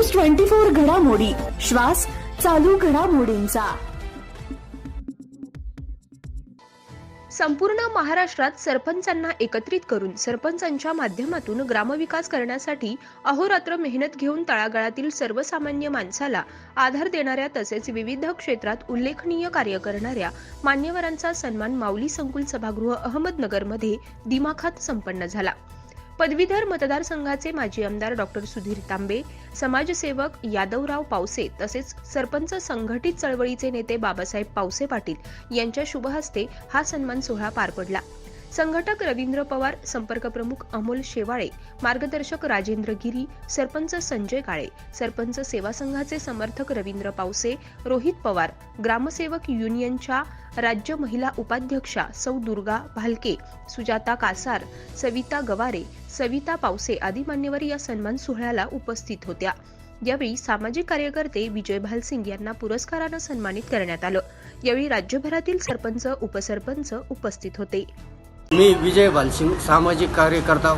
News twenty four घडामोडी. श्वास चालू घडामोडींचा. संपूर्ण महाराष्ट्रात सरपंचांना एकत्रित करून सरपंचांच्या माध्यमातून ग्रामविकास करण्यासाठी अहोरात्र मेहनत घेऊन तळागाळातील सर्वसामान्य माणसाला आधार देणाऱ्या तसेच विविध क्षेत्रात उल्लेखनीय कार्य करणाऱ्या मान्यवरांचा सन्मान माऊली संकुल सभागृह अहमदनगरमध्ये दिमाखात संपन्न झाला. पदवीधर मतदारसंघाचे माजी आमदार डॉक्टर सुधीर तांबे समाजसेवक यादवराव पावसे तसेच सरपंच संघटित चळवळीचे नेते बाबासाहेब पावसे पाटील यांच्या शुभहस्ते हा सन्मान सोहळा पार पडला. संघटक रवींद्र पवार संपर्क प्रमुख अमोल शेवाळे मार्गदर्शक राजेंद्र गिरी सरपंच संजय काळे सरपंच सेवा संघाचे समर्थक रवींद्र पावसे रोहित पवार ग्रामसेवक युनियनच्या राज्य महिला उपाध्यक्षा सौ दुर्गा भालके सुजाता कासार सविता गवारे सविता पावसे आदी मान्यवर या सन्मान सोहळ्याला उपस्थित होत्या. यावेळी सामाजिक कार्यकर्ते विजय भालसिंग यांना पुरस्कारानं सन्मानित करण्यात आलं. यावेळी राज्यभरातील सरपंच उपसरपंच उपस्थित होते. मी विजय भालसिंग सामाजिक कार्यकर्ता.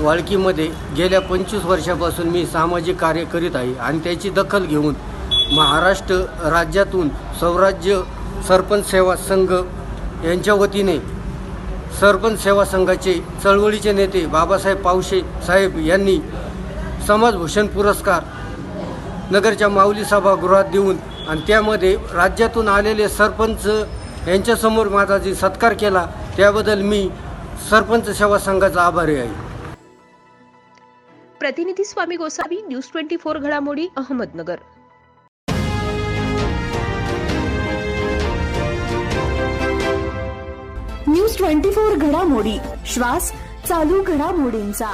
वाळकीमध्ये गेल्या पंचवीस वर्षापासून मी सामाजिक कार्य करीत आहे आणि त्याची दखल घेऊन महाराष्ट्र राज्यातून स्वराज्य सरपंच सेवा संघ यांच्या वतीने सरपंच सेवा संघाचे चळवळीचे नेते बाबासाहेब पावशे साहेब यांनी समाजभूषण पुरस्कार नगरच्या माऊली सभागृहात देऊन आणि त्यामध्ये राज्यातून आलेले सरपंच यांच्यासमोर माझा जे सत्कार केला. त्याबद्दल मी सरपंच सेवा संघाचा आभारी आहे. प्रतिनिधी Swami Gosavi news twenty four घडामोडी अहमदनगर. न्यूज ट्वेंटी फोर घडामोडी श्वास चालू घडामोडींचा.